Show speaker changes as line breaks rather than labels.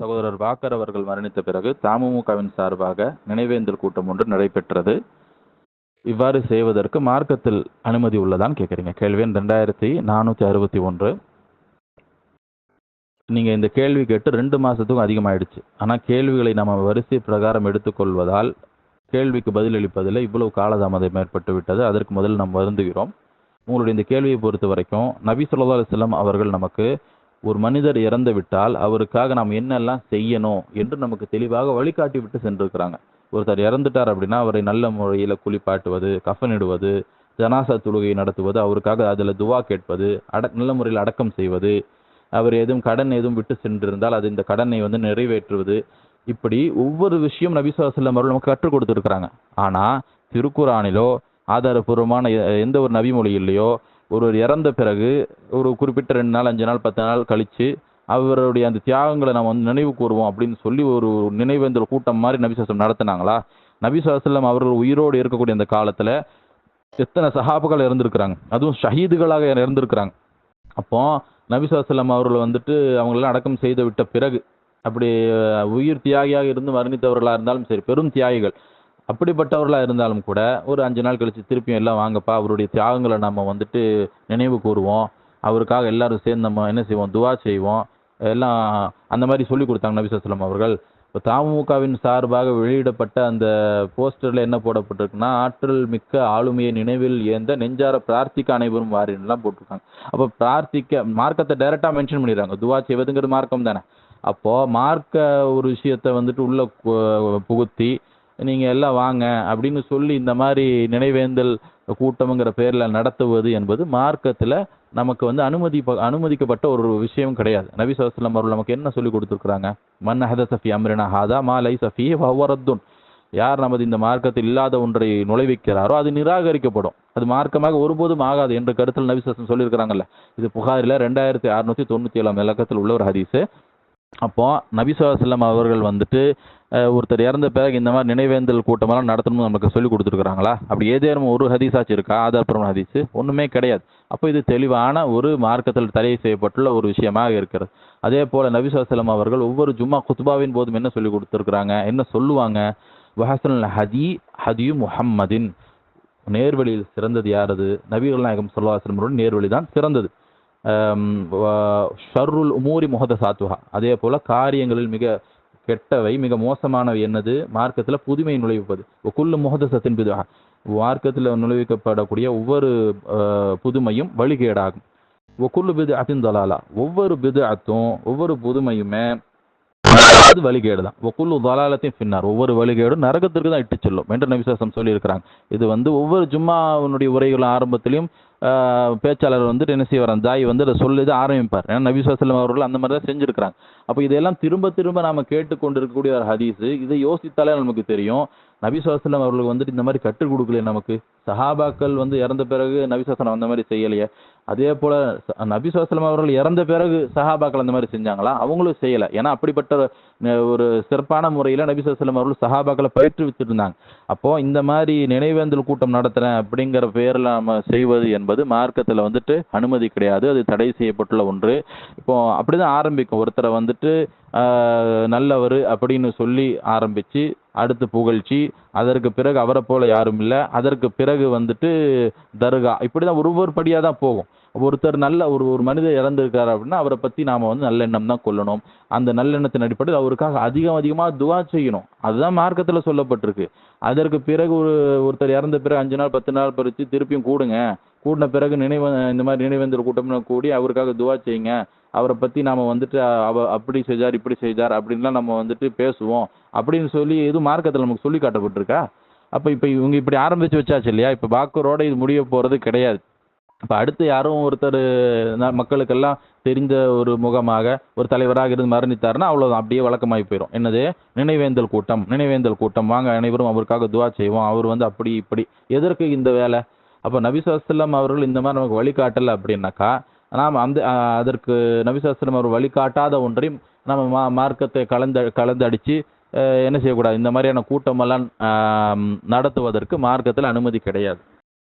சகோதரர் வாக்கர் அவர்கள் மரணித்த பிறகு தமுமுகவின் சார்பாக நினைவேந்தல் கூட்டம் ஒன்று நடைபெற்றது. இவ்வாறு செய்வதற்கு மார்க்கத்தில் அனுமதி உள்ளதான்னு கேட்குறீங்க கேள்வி எண் ரெண்டாயிரத்தி நானூற்றி அறுபத்தி ஒன்று. நீங்கள் இந்த கேள்வி கேட்டு ரெண்டு மாதத்துக்கும் அதிகமாயிடுச்சு. ஆனால் கேள்விகளை நம்ம வரிசை பிரகாரம் எடுத்துக்கொள்வதால் கேள்விக்கு பதிலளிப்பதில் இவ்வளவு காலதாமதம் ஏற்பட்டு விட்டது. அதற்கு முதல் நாம் வருந்துகிறோம். உங்களுடைய இந்த கேள்வியை பொறுத்த வரைக்கும் நபி சொல்லா அலுவலம் அவர்கள் நமக்கு ஒரு மனிதர் இறந்து விட்டால் அவருக்காக நாம் என்னெல்லாம் செய்யணும் என்று நமக்கு தெளிவாக வழிகாட்டி விட்டு சென்றிருக்கிறாங்க. ஒருத்தர் இறந்துட்டார் அப்படின்னா அவரை நல்ல முறையில் குளிப்பாட்டுவது கஃனிடுவது ஜனாசா தொழுகை நடத்துவது அவருக்காக அதில் துவா கேட்பது அட நல்ல முறையில் அடக்கம் செய்வது அவர் எதுவும் கடன் எதுவும் விட்டு சென்றிருந்தால் அது இந்த கடனை வந்து நிறைவேற்றுவது. இப்படி ஒவ்வொரு விஷயம் நபிசுவாசல்லம் அவர்கள் நமக்கு கற்றுக் கொடுத்துருக்குறாங்க. ஆனால் திருக்குறானிலோ ஆதாரபூர்வமான எந்த ஒரு நபிமொழியிலையோ ஒருவர் இறந்த பிறகு ஒரு குறிப்பிட்ட ரெண்டு நாள் அஞ்சு நாள் பத்து நாள் கழித்து அவருடைய அந்த தியாகங்களை நம்ம வந்து நினைவு கூறுவோம் அப்படின்னு சொல்லி ஒரு நினைவேந்தல் கூட்டம் மாதிரி நபிசாசம் நடத்தினாங்களா? நபிசாசலம் அவர்கள் உயிரோடு இருக்கக்கூடிய அந்த காலத்தில் எத்தனை சஹாபுகள் இறந்துருக்குறாங்க? அதுவும் ஷஹீதுகளாக இறந்துருக்குறாங்க. அப்போ நபிசாசலம் அவர்கள் வந்துட்டு அவங்களெல்லாம் அடக்கம் செய்து விட்ட பிறகு அப்படி உயிர் தியாகியாக இருந்து மரணித்தவர்களாக இருந்தாலும் சரி பெரும் தியாகிகள். அப்படிப்பட்டவர்களாக இருந்தாலும் கூட ஒரு அஞ்சு நாள் கழித்து திருப்பியும் எல்லாம் வாங்கப்பா அவருடைய தியாகங்களை நம்ம வந்துட்டு நினைவு கூறுவோம். அவருக்காக எல்லாரும் சேர்ந்து நம்ம என்ன செய்வோம்? துவா செய்வோம். எல்லாம் அந்த மாதிரி சொல்லி கொடுத்தாங்க நபி ஸல்லல்லாஹு அவர்கள். இப்போ தமுகவின் சார்பாக வெளியிடப்பட்ட அந்த போஸ்டரில் என்ன போடப்பட்டிருக்குன்னா ஆற்றல் மிக்க ஆளுமையை நினைவில் ஏந்த நெஞ்சார பிரார்த்திக்க அனைவரும் வாரின்லாம் போட்டிருக்காங்க. அப்போ பிரார்த்திக்க மார்க்கத்தை டைரெக்டாக மென்ஷன் பண்ணிடுறாங்க. துவா செய்வதுங்கிறது மார்க்கம் தானே அப்போது மார்க்க ஒரு விஷயத்தை வந்துட்டு உள்ள புகுத்தி நீங்கள் எல்லாம் வாங்க அப்படின்னு சொல்லி இந்த மாதிரி நினைவேந்தல் கூட்டம்ங்கிற பேரில் நடத்துவது என்பது மார்க்கத்தில் நமக்கு வந்து அனுமதி அனுமதிக்கப்பட்ட ஒரு விஷயம் கிடையாது. நபி ஸல்லல்லாஹு அவர்கள் நமக்கு என்ன சொல்லி கொடுத்துருக்குறாங்க? மன் ஹத சஃபி அம்ரினா ஹாதா மா லை சஃபி ஹவரத்துன் யார் நமது இந்த மார்க்கத்தில் இல்லாத ஒன்றை நுழைவிக்கிறாரோ அது நிராகரிக்கப்படும். அது மார்க்கமாக ஒருபோதும் ஆகாது என்ற கருத்தில் நபிசாசன் சொல்லியிருக்கிறாங்கல்ல. இது புகாரில் ரெண்டாயிரத்தி அறுநூத்தி தொண்ணூற்றி ஏழாம் இலக்கத்தில் உள்ள ஒரு ஹதீஸு. அப்போது நபி ஸல்லல்லாஹு அவர்கள் வந்துட்டு ஒருத்தர் இறந்த பிறகு இந்த மாதிரி நினைவேந்தல் கூட்டமெல்லாம் நடத்தணும்னு நமக்கு சொல்லி கொடுத்துருக்குறாங்களா? அப்படி ஏதேனும் ஒரு ஹதீஸாச்சு இருக்கா? ஆதாரப்பூர்வ ஹதீஸு? ஒன்றுமே கிடையாது. அப்போ இது தெளிவான ஒரு மார்க்கத்தில் தடை செய்யப்பட்டுள்ள ஒரு விஷயமாக இருக்கிறது. அதே போல் நபி ஸல்லல்லாஹு அவர்கள் ஒவ்வொரு ஜும்மா குத்பாவின் போதும் என்ன சொல்லி கொடுத்துருக்குறாங்க? என்ன சொல்லுவாங்க? வஹசனுல் ஹதி ஹதியு முஹம்மதின். நேர்வழியில் சிறந்தது யாரது? நபிகள் நாயகம் ஸல்லல்லாஹு நேர்வழி தான் சிறந்தது. ஷர்ருல் உமூரி முஹதசாத்துஹா. அதே போல காரியங்களில் மிக கெட்டவை மிக மோசமானவை என்னது? மார்க்கத்தில் புதுமை நுழைவிப்பது. குல்லு முஹதசத்தின் பிதுஹா. மார்க்கத்தில் நுழைவிக்கப்படக்கூடிய ஒவ்வொரு புதுமையும் வழிகேடாகும். ஒக்குல்லு பிது அத்தின் தலாலா. ஒவ்வொரு பிது அத்தும் ஒவ்வொரு புதுமையுமே அது வழிகேடு தான் ஒக்குல்லு தலாலத்தையும் பின்னார் ஒவ்வொரு வழிகேடும் நரகத்திற்கு தான் இட்டு செல்லும் என்று நபிசாசம் சொல்லியிருக்கிறாங்க. இது வந்து ஒவ்வொரு ஜும்மாவுடைய உரைகள் ஆரம்பத்திலையும் பேச்சாளர் வந்து என்ன செய்வார் தாய் வந்து அதை சொல்லி தான் ஆரம்பிப்பார். ஏன்னா நபிசுவாசலம் அவர்கள் அந்த மாதிரி தான் செஞ்சுருக்கிறாங்க. அப்போ இதெல்லாம் திரும்ப திரும்ப நாம் கேட்டுக்கொண்டிருக்கக்கூடிய ஒரு ஹதீஸு இதை யோசித்தாலே நமக்கு தெரியும். நபிசுவாசலம் அவர்களுக்கு வந்துட்டு இந்த மாதிரி கற்றுக் கொடுக்கல நமக்கு. சஹாபாக்கள் வந்து இறந்த பிறகு நபி அந்த மாதிரி செய்யலையே. அதே போல் நபிசுவாசலம் அவர்கள் இறந்த பிறகு சஹாபாக்கள் அந்த மாதிரி செஞ்சாங்களா? அவங்களும் செய்யலை. ஏன்னா அப்படிப்பட்ட ஒரு சிறப்பான முறையில் நபிசுவாசலம் அவர்கள் சஹாபாக்களை பயிற்று இருந்தாங்க அப்போது இந்த மாதிரி நினைவேந்தல் கூட்டம் நடத்துகிறேன் அப்படிங்கிற பேரில் நம்ம செய்வது என்பது மார்க்கத்தில் வந்துட்டு அனுமதி கிடையாது. அது தடை செய்யப்பட்டுள்ள ஒன்று. இப்போ அப்படிதான் ஆரம்பிக்கும். ஒருத்தரை வந்துட்டு நல்லவர் அப்படின்னு சொல்லி ஆரம்பிச்சு அடுத்து புகழ்ச்சி அதற்கு பிறகு அவரை போல யாரும் இல்லை. அதற்கு பிறகு வந்துட்டு தர்கா. இப்படி தான் ஒரு படியாக தான் போகும். ஒருத்தர் நல்ல ஒரு ஒரு மனிதர் இறந்துருக்காரு அப்படின்னா அவரை பற்றி நாம் வந்து நல்லெண்ணம் தான் கொள்ளணும். அந்த நல்லெண்ணத்தின் அடிப்படையில் அவருக்காக அதிகம் அதிகமாக துவா செய்யணும். அதுதான் மார்க்கத்தில் சொல்லப்பட்டிருக்கு. அதற்கு பிறகு ஒரு ஒருத்தர் இறந்த பிறகு அஞ்சு நாள் பத்து நாள் பறித்து திருப்பியும் கூடுங்க. கூடின பிறகு நினைவு இந்த மாதிரி நினைவேந்தல் கூட்டம்னு கூடி அவருக்காக துவா செய்யுங்க. அவரை பற்றி நாம் வந்துட்டு அவ அப்படி செய்தார் இப்படி செய்தார் அப்படின்லாம் நம்ம வந்துட்டு பேசுவோம். அப்படின்னு சொல்லி எதுவும் மார்க்கத்தில் நமக்கு சொல்லி காட்டப்பட்டிருக்கா? அப்போ இப்போ இவங்க இப்படி ஆரம்பித்து வச்சாச்சு இல்லையா? இப்போ பாக்கரோட இது முடிய போகிறது கிடையாது. இப்போ அடுத்து யாரும் ஒருத்தர் மக்களுக்கெல்லாம் தெரிந்த ஒரு முகமாக ஒரு தலைவராக இருந்து மரணித்தாருன்னா அவ்வளோதான் அப்படியே வழக்கமாகி போயிடும் என்னது? நினைவேந்தல் கூட்டம் நினைவேந்தல் கூட்டம். வாங்க அனைவரும் அவருக்காக துவா செய்வோம். அவர் வந்து அப்படி இப்படி. எதற்கு இந்த வேலை? அப்போ நபிசாஸ்லம் அவர்கள் இந்த மாதிரி நமக்கு வழிகாட்டலை அப்படின்னாக்கா நாம் அந்த அதற்கு நபிசாஸ்லம் அவர் வழிகாட்டாத ஒன்றையும் நம்ம மா மார்க்கத்தை கலந்து கலந்தடிச்சு என்ன செய்யக்கூடாது? இந்த மாதிரியான கூட்டமெல்லாம் நடத்துவதற்கு மார்க்கத்தில் அனுமதி கிடையாது.